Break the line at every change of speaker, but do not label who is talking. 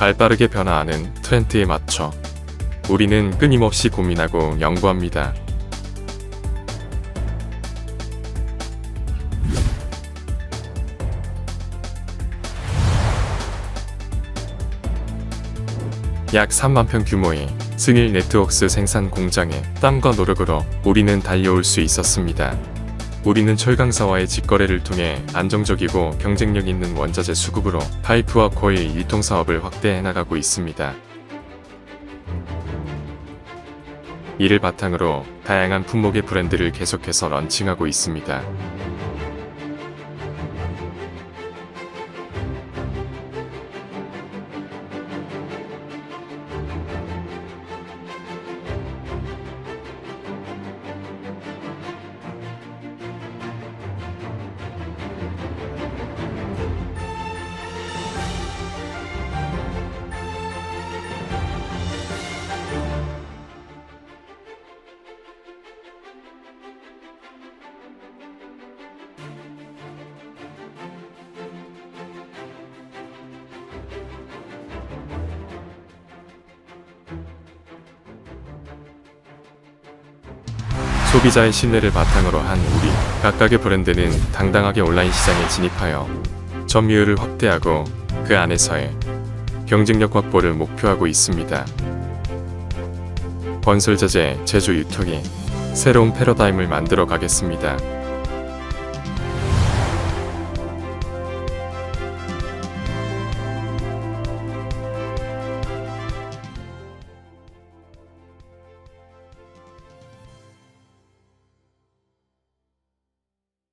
발빠르게 변화하는 트렌드에 맞춰 우리는 끊임없이 고민하고 연구합니다. 약 3만 평 규모의 승일 네트워크스 생산 공장의 땀과 노력으로 우리는 달려올 수 있었습니다. 우리는 철강사와의 직거래를 통해 안정적이고 경쟁력 있는 원자재 수급으로 파이프와 코일 유통 사업을 확대해 나가고 있습니다. 이를 바탕으로 다양한 품목의 브랜드를 계속해서 런칭하고 있습니다. 소비자의 신뢰를 바탕으로 한 우리 각각의 브랜드는 당당하게 온라인 시장에 진입하여 점유율을 확대하고 그 안에서의 경쟁력 확보를 목표하고 있습니다. 건설 자재 제조 유통이 새로운 패러다임을 만들어 가겠습니다.